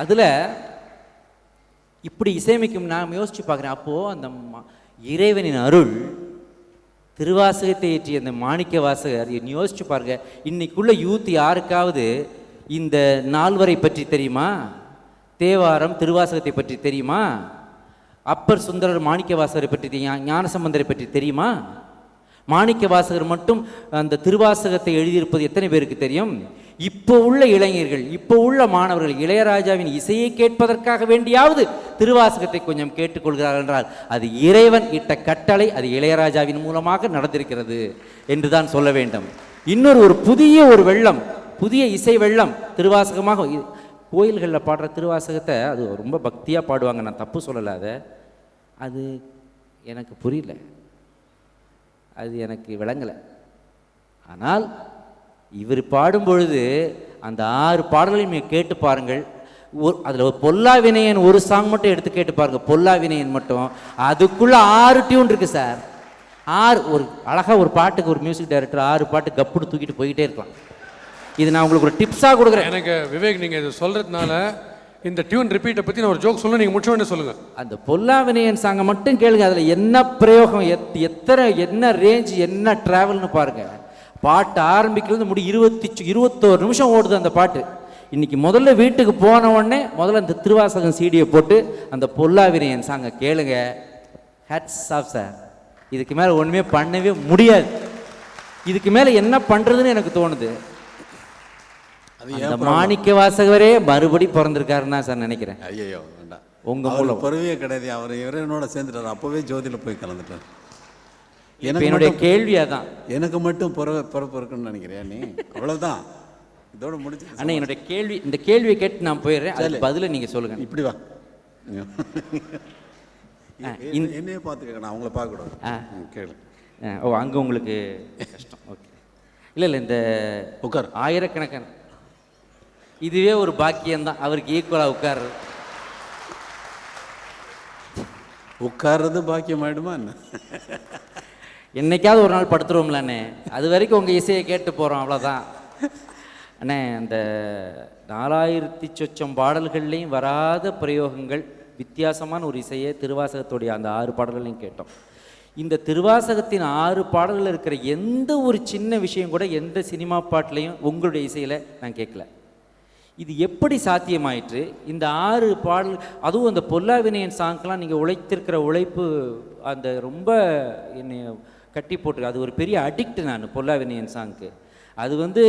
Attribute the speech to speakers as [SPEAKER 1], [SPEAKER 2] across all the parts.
[SPEAKER 1] அதில் இப்படி இசையமைக்கும் நான் யோசிச்சு பார்க்குறேன். அப்போது அந்த ம- இறைவனின் அருள் திருவாசகத்தை ஏற்றிய அந்த மாணிக்க வாசகர் யோசிச்சு பாருங்க இன்னைக்குள்ள யூத் யாருக்காவது இந்த நால்வரை பற்றி தெரியுமா? தேவாரம் திருவாசகத்தை பற்றி தெரியுமா? அப்பர் சுந்தரர் மாணிக்க வாசகரை பற்றி ஞானசம்பந்தரை பற்றி தெரியுமா? மாணிக்க வாசகர் மட்டும் அந்த திருவாசகத்தை எழுதியிருப்பது எத்தனை பேருக்கு தெரியும்? இப்போ உள்ள இளைஞர்கள் இப்போ உள்ள மாணவர்கள் இளையராஜாவின் இசையை கேட்பதற்காக வேண்டியாவது திருவாசகத்தை கொஞ்சம் கேட்டுக்கொள்கிறார்கள் என்றால் அது இறைவன் இட்ட கட்டளை அது இளையராஜாவின் மூலமாக நடந்திருக்கிறது என்று தான் சொல்ல வேண்டும். இன்னொரு ஒரு புதிய ஒரு வெள்ளம் புதிய இசை வெள்ளம் திருவாசகமாக கோயில்களில் பாடுற திருவாசகத்தை அது ரொம்ப பக்தியாக பாடுவாங்க. நான் தப்பு சொல்லலை அதை. அது எனக்கு புரியல. அது எனக்கு விளங்கலை. ஆனால் இவர் பாடும் பொழுது அந்த ஆறு பாடல்களையும் நீங்கள் கேட்டு பாருங்கள். ஒரு அதில் பொல்லா வினயன் ஒரு சாங் மட்டும் எடுத்து கேட்டு பாருங்கள் பொல்லா வினயன் மட்டும். அதுக்குள்ளே ஆறு டியூன் இருக்குது சார். ஆறு ஒரு அழகாக ஒரு பாட்டுக்கு ஒரு மியூசிக் டைரக்டர் ஆறு பாட்டு கப்புன்னு தூக்கிட்டு போயிட்டே இருக்கலாம். இது நான் உங்களுக்கு ஒரு டிப்ஸாக கொடுக்குறேன்.
[SPEAKER 2] எனக்கு விவேக் நீங்கள் இது சொல்கிறதுனால இந்த டியூன் ரிப்பீட்டை பற்றி நான் ஒரு ஜோக் சொல்ல நீங்கள் முடிச்சோன்னு சொல்லுங்கள்
[SPEAKER 1] அந்த பொல்லாவினையன் சாங்கை மட்டும் கேளுங்க அதில் என்ன பிரயோகம் எத் எத்தனை என்ன ரேஞ்ச் என்ன ட்ராவல்னு பாருங்கள் பாட்டு ஆரம்பிக்கிறது முடி இருபத்தி இருபத்தோரு நிமிஷம் ஓடுது அந்த பாட்டு. இன்னைக்கு முதல்ல வீட்டுக்கு போன உடனே முதல்ல அந்த திருவாசகம் சீடியை போட்டு அந்த பொல்லாவினையன் சாங்கை கேளுங்க. ஹேட்ஸ் ஆஃப் சார் இதுக்கு மேலே ஒன்றுமே பண்ணவே முடியாது. இதுக்கு மேலே என்ன பண்ணுறதுன்னு எனக்கு தோணுது. அந்த மாணிக்க வாசகரே மறுபடி பிறந்திருக்காருன்னு தான் சார் நினைக்கிறேன்.
[SPEAKER 3] ஐயோ வேண்டாம்
[SPEAKER 1] உங்க மூலம்.
[SPEAKER 3] பிறவியே கிடையாது. அவர் இறைவனோட சேர்ந்துட்டார். அப்போவே ஜோதியில போய் கலந்துட்டார். எனக்கு
[SPEAKER 1] என்னுடைய
[SPEAKER 3] மட்டும்
[SPEAKER 1] கேள்வி அதான்.
[SPEAKER 3] எனக்கு மட்டும் பிறவை பிறப்பு இருக்குன்னு நினைக்கிறியா நீ? அவ்வளவுதான். இதோட முடிச்சு
[SPEAKER 1] அண்ணா என்னுடைய கேள்வி இந்த கேள்வியை கேட்டு நான் போயிடுறேன். அதுக்கு பதில நீங்க சொல்லுங்க.
[SPEAKER 3] இப்படி வா. என்னையே பார்த்து கேட்கணும் அவங்கள பார்க்கக்கூடாது கேளு.
[SPEAKER 1] ஓ அங்க உங்களுக்கு கஷ்டம். ஓகே. இல்ல இல்ல இந்த
[SPEAKER 3] உட்கார்.
[SPEAKER 1] ஆயிரக்கணக்கான இதுவே ஒரு பாக்கியம்தான். அவருக்கு ஈக்குவலா உட்கார்றது.
[SPEAKER 3] உட்கார்றது பாக்கியம் ஆயிடுமா என்ன?
[SPEAKER 1] என்னைக்காவது ஒரு நாள் படுத்துருவோம்ல அண்ணே. அது வரைக்கும் உங்க இசையை கேட்டு போறோம் அவ்வளவுதான். அண்ணே அந்த நாலாயிரத்தி சொச்சம் பாடல்கள்லையும் வராத பிரயோகங்கள் வித்தியாசமான ஒரு இசையை திருவாசகத்துடைய அந்த ஆறு பாடல்களையும் கேட்டோம். இந்த திருவாசகத்தின் ஆறு பாடல்கள் இருக்கிற எந்த ஒரு சின்ன விஷயம் கூட எந்த சினிமா பாட்டுலையும் உங்களுடைய இசையில் நான் கேட்கல. இது எப்படி சாத்தியமாயிற்று? இந்த ஆறு பாடல் அதுவும் அந்த பொல்லாவினையன் சாங்க்கெலாம் நீங்கள் உழைத்திருக்கிற உழைப்பு அந்த ரொம்ப என்னை கட்டி போட்டு அது ஒரு பெரிய அடிக்ட் நான் பொல்லாவினையன் சாங்க்கு அது வந்து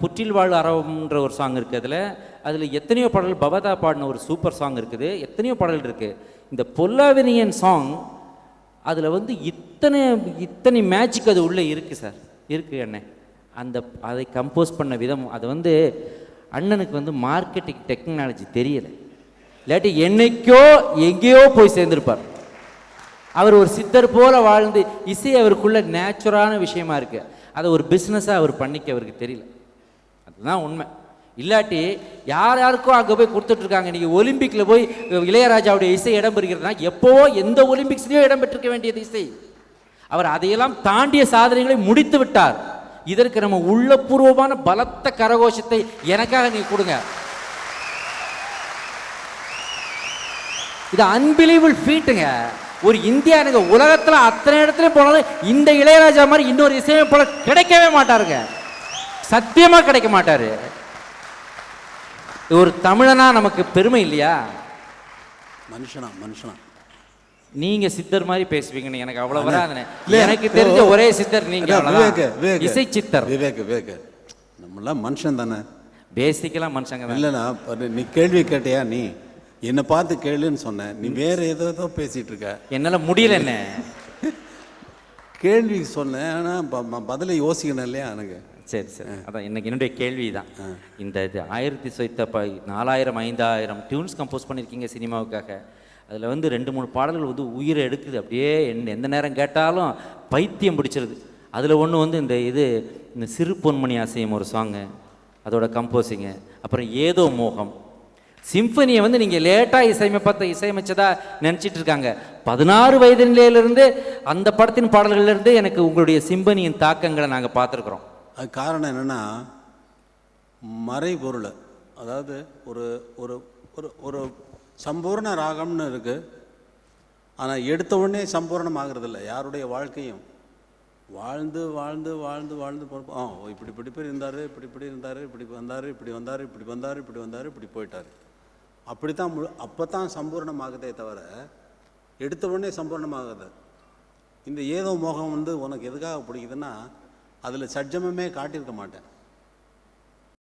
[SPEAKER 1] புற்றில் வாழ் அறம்ன்ற ஒரு சாங் இருக்குது அதில். அதில் எத்தனையோ பாடல் பவதா பாடின ஒரு சூப்பர் சாங் இருக்குது. எத்தனையோ பாடல் இருக்குது இந்த பொல்லாவினையன் சாங் அதில் வந்து இத்தனை இத்தனை மேஜிக் அது உள்ளே இருக்குது சார் இருக்குது அண்ணே. அந்த அதை கம்போஸ் பண்ண விதம் அது வந்து அண்ணனுக்கு வந்து மார்க்கெட்டிங் டெக்னாலஜி தெரியல. இல்லாட்டி என்னைக்கோ எங்கேயோ போய் சேர்ந்திருப்பார். அவர் ஒரு சித்தர் போல வாழ்ந்து இசை அவருக்குள்ள நேச்சுரான விஷயமா இருக்கு. அதை ஒரு பிஸ்னஸாக அவர் பண்ணிக்க அவருக்கு தெரியல. அதுதான் உண்மை. இல்லாட்டி யார் யாருக்கோ அங்கே போய் கொடுத்துட்ருக்காங்க நீங்கள் ஒலிம்பிக்கில் போய் இளையராஜாவுடைய இசை இடம் பெறுகிறதுனா எப்போவோ எந்த ஒலிம்பிக்ஸ்லேயோ இடம் பெற்றிருக்க வேண்டியது இசை. அவர் அதையெல்லாம் தாண்டிய சாதனைகளை முடித்து விட்டார். இதற்கு நம்ம உள்ளபூர்வமான பலத்த கரகோஷத்தை எனக்காக நீங்க கொடுங்க. இது அன்பிலீவபிள் ஃபீட்டுங்க ஒரு இந்தியானுங்க உலகத்துல அத்தனை இடத்துல போனாலும் இந்த இளையராஜா மாதிரி இன்னொரு இசையமைப்பாளர் கிடைக்கவே மாட்டாருங்க. சத்தியமா கிடைக்க மாட்டாரு. ஒரு தமிழனா நமக்கு பெருமை இல்லையா?
[SPEAKER 3] மனுஷனா மனுஷனா.
[SPEAKER 1] நீங்க சித்தர் மாதிரி பேசுவீங்கன்னு எனக்கு அவ்வளவு
[SPEAKER 3] இல்ல,
[SPEAKER 1] எனக்கு தெரிஞ்ச ஒரே சித்தர் நீங்க. இசை சித்தர்.
[SPEAKER 3] விவேக் விவேக். நம்மளாம் மனுஷன் தானே.
[SPEAKER 1] பேசிக்கலா மனுஷங்க தான்.
[SPEAKER 3] இல்லைண்ணா நீ கேள்வி கேட்டியா நீ? என்னை பார்த்து கேளுன்னு சொன்னேன். நீ வேற ஏதோ ஏதோ பேசிட்டு இருக்க.
[SPEAKER 1] என்னால முடியல என்ன
[SPEAKER 3] கேள்வி சொன்னேன் ஆனால் பதிலை யோசிக்கணும் இல்லையா எனக்கு?
[SPEAKER 1] சரி சரி. அதான் இன்னைக்கு என்னுடைய கேள்வி தான். இந்த இது ஆயிரத்தி சொய்த்த ப நாலாயிரம் ஐந்தாயிரம் டியூன்ஸ் கம்போஸ் பண்ணியிருக்கீங்க சினிமாவுக்காக. அதில் வந்து ரெண்டு மூணு பாடல்கள் வந்து உயிரை எடுக்குது. அப்படியே என் எந்த நேரம் கேட்டாலும் பைத்தியம் பிடிச்சிருது. அதில் ஒன்று வந்து இந்த இது இந்த சிறு பொன்மணி ஆசையம் ஒரு சாங்கு அதோட கம்போசிங்கு அப்புறம் ஏதோ மோகம். சிம்பனியை வந்து நீங்கள் லேட்டாக இசையமைப்பத்தை இசையமைச்சதா நினச்சிட்டு இருக்காங்க. பதினாறு வயது நிலையிலிருந்து அந்த படத்தின் பாடல்கள்லேருந்து எனக்கு உங்களுடைய சிம்பனியின் தாக்கங்களை நாங்கள் பார்த்துருக்குறோம்.
[SPEAKER 3] அது காரணம் என்னென்னா மறைபொருளை. அதாவது ஒரு ஒரு ஒரு ஒரு சம்பூர்ண ராகம்னு இருக்குது ஆனால் எடுத்த உடனே சம்பூர்ணம் ஆகிறதில்ல யாருடைய வாழ்க்கையும்? வாழ்ந்து வாழ்ந்து வாழ்ந்து வாழ்ந்து போகிறப்போ ஆ ஓ, இப்படி இப்படி பேர் இருந்தார் இப்படி இப்படி இருந்தார் இப்படி வந்தார் இப்படி வந்தார் இப்படி வந்தார் இப்படி வந்தார் இப்படி போயிட்டார். அப்படி தான் முழு அப்போ தான் சம்பூர்ணமாகுதே தவிர எடுத்த உடனே சம்பூர்ணமாகுது. இந்த ஏதோ மோகம் வந்து உனக்கு எதுக்காக பிடிக்குதுன்னா அதில் சட்ஜமமே காட்டியிருக்க மாட்டேன்.